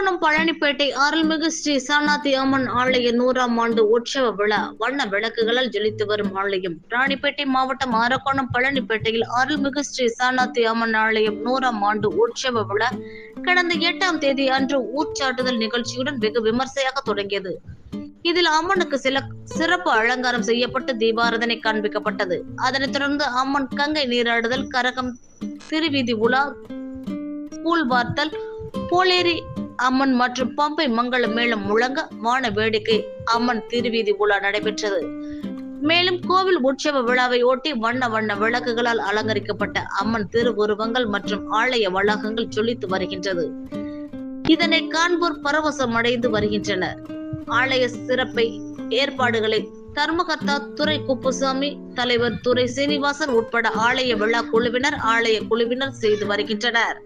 அரக்கோணம் பழனிப்பேட்டை அருள்மிகு ஸ்ரீ சானாதி அம்மன் ஆலய நூறாம் ஆண்டு உற்சவ விழா வண்ண விளக்குகளால் ஜொலித்து வரும் ஆலயம். ராணிப்பேட்டை மாவட்டம் அரக்கோணம் பழனிப்பேட்டையில் அருள்மிகு ஸ்ரீ சானாதி அம்மன் ஆலயம் நூறாம் ஆண்டு உற்சவ விழா கடந்த எட்டாம் தேதி அன்று ஊர்ச்சாட்டுதல் நிகழ்ச்சியுடன் வெகு விமர்சையாக தொடங்கியது. இதில் அம்மனுக்கு சில சிறப்பு அலங்காரம் செய்யப்பட்டு தீபாரதனை காண்பிக்கப்பட்டது. அதனைத் தொடர்ந்து அம்மன் கங்கை நீராடுதல் கரகம் திருவீதி உலா கூழ் வார்த்தல் போலேரி அம்மன் மற்றும் பம்பை மங்கள மேளம் முழங்க வான வேடிக்கை அம்மன் திருவீதி உலா நடைபெற்றது. மேலும் கோவில் உற்சவ விழாவை ஒட்டி வண்ண வண்ண விளக்குகளால் அலங்கரிக்கப்பட்ட அம்மன் திருவுருவங்கள் மற்றும் ஆலய வளாகங்கள் ஜொலித்து வருகின்றது. இதனை காண்போர் பரவசம் அடைந்து வருகின்றனர். ஆலய சிறப்பை ஏற்பாடுகளை தர்மகர்த்தா துறை குப்புசாமி தலைவர் துறை சீனிவாசன் உட்பட ஆலய விழா குழுவினர் ஆலய குழுவினர் செய்து வருகின்றனர்.